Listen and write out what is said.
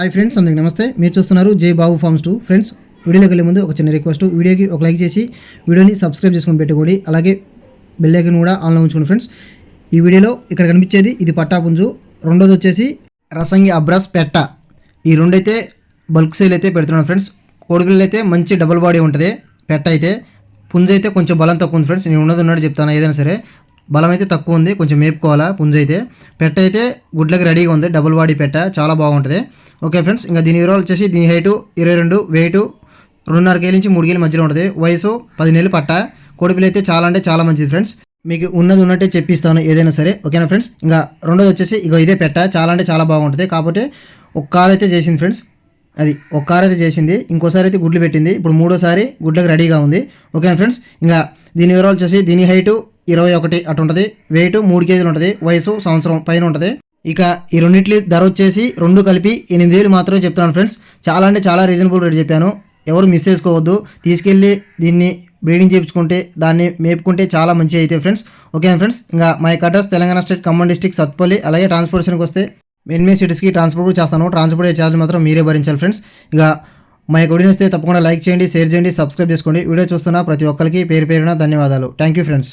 Hi friends అందరికి నమస్తే. మీరు చూస్తున్నారు జై బాబు ఫార్మ్స్ టూ. ఫ్రెండ్స్ వీడియోలోకి వెళ్ళే ముందు ఒక చిన్న రిక్వెస్ట్ వీడియోకి ఒక లైక్ చేసి వీడియోని సబ్స్క్రైబ్ చేసుకొని పెట్టుకోండి. అలాగే బెల్ ఐకన్ కూడా ఆన్లో ఉంచుకోండి ఫ్రెండ్స్ ఈ వీడియోలో ఇక్కడ కనిపించేది ఇది పట్టా పుంజు రెండోది వచ్చేసి రసంగి అబ్రాస్ పెట్ట. ఈ రెండైతే బల్క్ సేల్ అయితే పెడుతున్నాను ఫ్రెండ్స్ కోడిపిల్లలు అయితే మంచి డబుల్ బాడీ ఉంటుంది. పెట్ట అయితే. పుంజ అయితే కొంచెం బలం తక్కువ ఉంది ఫ్రెండ్స్ నేను ఉన్నది ఉన్నట్టు చెప్తాను. ఏదైనా సరే బలం అయితే తక్కువ ఉంది కొంచెం మేపుకోవాలా పుంజ అయితే పెట్ట అయితే గుడ్లకి రెడీగా ఉంది డబుల్ బాడీ పెట్ట చాలా బాగుంటుంది. ఓకే ఫ్రెండ్స్ ఇంకా దీని వివరాలు వచ్చేసి దీని హైటు ఇరవై రెండు వెయిటు రెండున్నర కేజీ నుంచి మూడు కేజీ మధ్యలో ఉంటుంది. వయసు పది నెలలు పట్ట. కోడిపిల్ల అయితే చాలా అంటే చాలా మంచిది ఫ్రెండ్స్. మీకు ఉన్నది ఉన్నట్టే చెప్పిస్తాను ఏదైనా సరే. ఓకేనా ఫ్రెండ్స్? ఇంకా రెండోది వచ్చేసి ఇగో ఇదే పెట్ట చాలా అంటే చాలా బాగుంటుంది. కాకపోతే ఒక కార్ అయితే చేసింది ఫ్రెండ్స్. అది ఒక కార్ అయితే చేసింది ఇంకోసారి అయితే గుడ్లు పెట్టింది. ఇప్పుడు మూడోసారి గుడ్లకు రెడీగా ఉంది. ఓకేనా ఫ్రెండ్స్? ఇంకా దీని వివరాలు వచ్చేసి దీని హైటు ఇరవై ఒకటి అటు ఉంటుంది వెయిట్ మూడు కేజీలు ఉంటుంది వయసు సంవత్సరం పైన ఉంటుంది. ఇక ఈ రెండింటి ధర వచ్చేసి రెండు కలిపి ఎనిమిది వేలు మాత్రమే చెప్తున్నాను ఫ్రెండ్స్. చాలా అంటే చాలా రీజనబుల్ రేట్ చెప్పాను. ఎవరు మిస్ చేసుకోవద్దు. తీసుకెళ్ళి దీన్ని బ్రీడింగ్ చేయించుకుంటే దాన్ని మేపుకుంటే చాలా మంచి అయితే ఫ్రెండ్స్. ఓకే ఫ్రెండ్స్ ఇంకా మా యొక్క address Telangana state Khammam district Sathupalli అలాగే ట్రాన్స్పోర్టేషన్కి వస్తే మెయిన్ సిటీస్కి ట్రాన్స్పోర్ట్ కూడా చేస్తాను. ట్రాన్స్పోర్ట్ ఛార్జ్ మాత్రం మీరే భరించాలి ఫ్రెండ్స్. ఇక మా యొక్క వస్తే తప్పకుండా లైక్ చేయండి షేర్ చేయండి సబ్స్క్రైబ్ చేసుకోండి. వీడియో చూస్తున్న ప్రతి ఒక్కరికి పేరు పేరున ధన్యవాదాలు. Thank you friends.